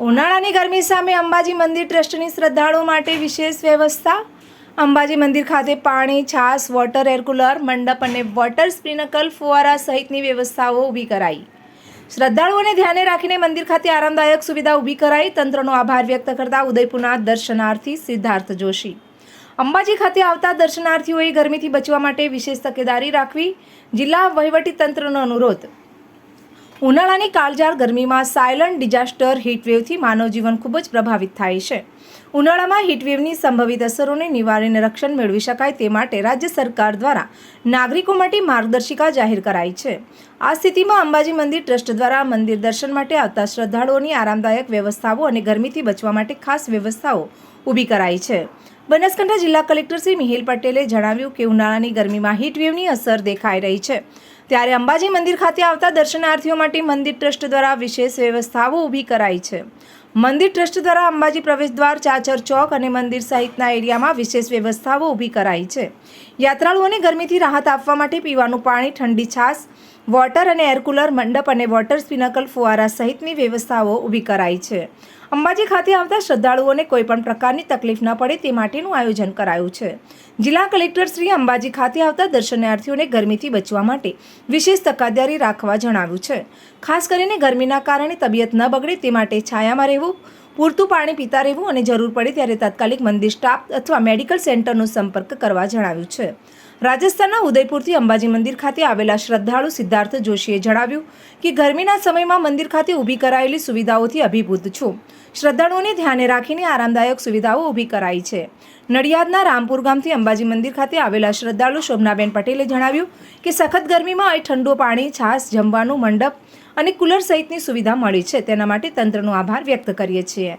ઉનાળાની ગરમી સામે અંબાજી મંદિર ટ્રસ્ટની શ્રદ્ધાળુઓ માટે વિશેષ વ્યવસ્થા. અંબાજી મંદિર ખાતે પાણી, છાસ, વોટર એરકુલર મંડપ અને વોટર સ્પ્રિનકલ ફુવારા સહિતની વ્યવસ્થાઓ ઊભી કરાઈ. શ્રદ્ધાળુઓને ધ્યાને રાખીને મંદિર ખાતે આરામદાયક સુવિધા ઊભી કરાઈ. તંત્રનો આભાર વ્યક્ત કરતા ઉદયપુરના દર્શનાર્થી સિદ્ધાર્થ જોશી. અંબાજી ખાતે આવતા દર્શનાર્થીઓએ ગરમીથી બચવા માટે વિશેષ તકેદારી રાખવી જિલ્લા વહીવટી તંત્રનો અનુરોધ. ઉનાળાની કાળજાળ ગરમીમાં સાયલન્ટ ડિઝાસ્ટર હીટવેવથી માનવજીવન ખૂબ જ પ્રભાવિત થાય છે. ઉનાળામાં હીટવેવની સંભવિત અસરોને નિવારીને રક્ષણ મેળવી શકાય તે માટે રાજ્ય સરકાર દ્વારા નાગરિકો માટે માર્ગદર્શિકા જાહેર કરાઈ છે. આ સ્થિતિમાં અંબાજી મંદિર ટ્રસ્ટ દ્વારા મંદિર દર્શન માટે આવતા શ્રદ્ધાળુઓની આરામદાયક વ્યવસ્થાઓ અને ગરમીથી બચવા માટે ખાસ વ્યવસ્થાઓ ઊભી કરાઈ છે. બનાસકાંઠા જિલ્લા કલેક્ટર શ્રી મિહિલ પટેલે જણાવ્યું કે ઉનાળાની ગરમીમાં હીટવેવની અસર દેખાઈ રહી છે. ત્યારે અંબાજી મંદિર ખાતે આવતા દર્શનાર્થીઓ માટે મંદિર ટ્રસ્ટ દ્વારા વિશેષ વ્યવસ્થાઓ ઊભી કરાઈ છે. મંદિર ટ્રસ્ટ દ્વારા અંબાજી પ્રવેશદ્વાર, ચાચર ચોક અને મંદિર સહિતના એરિયામાં વિશેષ વ્યવસ્થાઓ ઊભી કરાઈ છે. યાત્રાળુઓને ગરમીથી રાહત આપવા માટે પીવાનું પાણી, ઠંડી છાશ વોટર અને એર કુલર મંડપ અને વોટર સ્પિનકલ ફુવારા સહિતની વ્યવસ્થાઓ ઊભી કરાઈ છે. અંબાજી ખાતે આવતા શ્રદ્ધાળુઓને કોઈપણ પ્રકારની તકલીફ ન પડે તે માટેનું આયોજન કરાયું છે. જિલ્લા કલેક્ટર શ્રી અંબાજી ખાતે આવતા દર્શનાર્થીઓને ગરમીથી બચવા માટે વિશેષ તકેદારી રાખવા જણાવ્યું છે. ખાસ કરીને ગરમીના કારણે તબિયત ન બગડે તે માટે છાયામાં રહેવું પૂરતું પાણી પીતા રહેવું અને જરૂર પડે ત્યારે તાત્કાલિક મંદિર સ્ટાફ અથવા મેડિકલ સેન્ટરનો સંપર્ક કરવા જણાવ્યું છે. રાજસ્થાનના ઉદયપુરથી અંબાજી મંદિર ખાતે આવેલા શ્રદ્ધાળુ સિદ્ધાર્થ જોશીએ જણાવ્યું કે, ગરમીના સમયમાં મંદિર ખાતે ઊભી કરાયેલી સુવિધાઓથી અભિભૂત છું. શ્રદ્ધાળુઓને ધ્યાને રાખીને આરામદાયક સુવિધાઓ ઊભી કરાઈ છે. નડિયાદના રામપુર ગામથી અંબાજી મંદિર ખાતે આવેલા શ્રદ્ધાળુ શોભનાબેન પટેલે જણાવ્યું કે, સખત ગરમીમાં અહીં ઠંડુ પાણી, છાશ, જમવાનું, મંડપ અને કુલર સહિતની સુવિધા મળી છે. તેના માટે તંત્રનો આભાર વ્યક્ત કરીએ છીએ.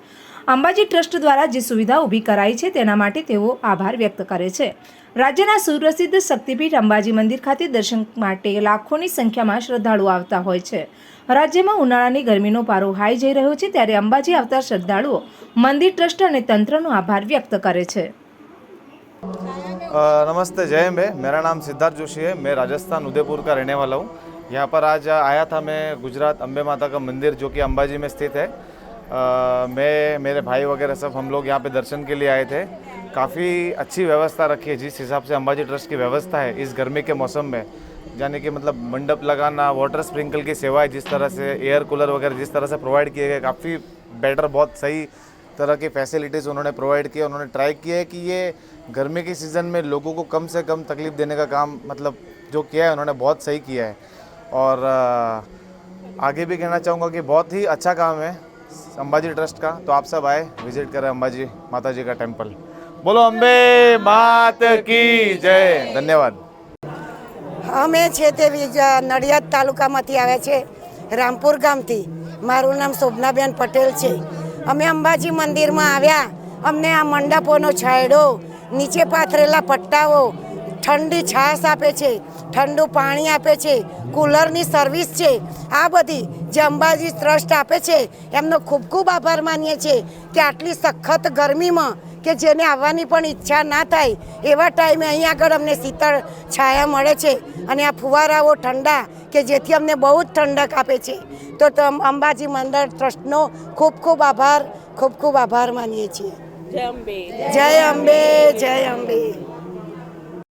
અંબાજી ટ્રસ્ટ દ્વારા જે સુવિધા ઊભી કરાઈ છે તેના માટે તેઓ આભાર વ્યક્ત કરે છે. રાજ્યના સુપ્રસિદ્ધ શક્તિપીઠ અંબાજી મંદિર ખાતે દર્શન માટે લાખોની સંખ્યામાં શ્રદ્ધાળુઓ આવતા હોય છે. રાજ્યમાં ઉનાળાની ગરમીનો પારો હાઈ જઈ રહ્યો છે ત્યારે અંબાજી આવતા શ્રદ્ધાળુઓ મંદિર ટ્રસ્ટ અને તંત્રનો આભાર વ્યક્ત કરે છે. નમસ્તે, જય મેં મેરા નામ સિદ્ધાર્થ જોશી હૈ. મેં રાજસ્થાન ઉદયપુર કા રહેને હું. यहाँ पर आज आया था मैं गुजरात अम्बे माता का मंदिर जो कि अम्बाजी में स्थित है। अ, मैं मेरे भाई वगैरह सब हम लोग यहाँ पे दर्शन के लिए आए थे। काफ़ी अच्छी व्यवस्था रखी है जिस हिसाब से अंबाजी ट्रस्ट की व्यवस्था है इस गर्मी के मौसम में। यानी कि मतलब मंडप लगाना वाटर स्प्रिंकल की सेवाएँ जिस तरह से एयर कूलर वगैरह जिस तरह से प्रोवाइड किए गए काफ़ी बेटर बहुत सही तरह की फैसिलिटीज़ उन्होंने प्रोवाइड किए उन्होंने ट्राई किया है कि ये गर्मी के सीज़न में लोगों को कम से कम तकलीफ़ देने का काम मतलब जो किया है उन्होंने बहुत सही किया है। और अ, आगे भी कहना चाहूँगा कि बहुत ही अच्छा काम है अंबाजी ट्रस्ट का तो आप सब आए विजिट करें अंबाजी माता जी का टेम्पल बोलो अम्बे मात की जय धन्यवाद અમે છે તે વિજ- નડિયાદ તાલુકામાંથી આવ્યા છે રામપુર ગામથી મારું નામ શોભનાબેન પટેલ છે અમે અંબાજી મંદિરમાં આવ્યા અમને આ મંડપોનો છાંયડો નીચે પાથરેલા પટ્ટાઓ ઠંડી છાશ આપે છે ઠંડુ પાણી આપે છે કુલરની સર્વિસ છે. આ બધી જે અંબાજી ટ્રસ્ટ આપે છે એમનો ખૂબ ખૂબ આભાર માનીએ છીએ કે આટલી સખત ગરમીમાં કે જેને આવવાની પણ ઈચ્છા ના થાય એવા ટાઈમે અહીં આગળ અમને શીતળ છાયા મળે છે અને આ ફુવારાઓ ઠંડા કે જેથી અમને બહુ જ ઠંડક આપે છે. તો અંબાજી મંદિર ટ્રસ્ટનો ખૂબ ખૂબ આભાર ખૂબ ખૂબ આભાર માનીએ છીએ. જય અંબે. જય અંબે જય અંબે.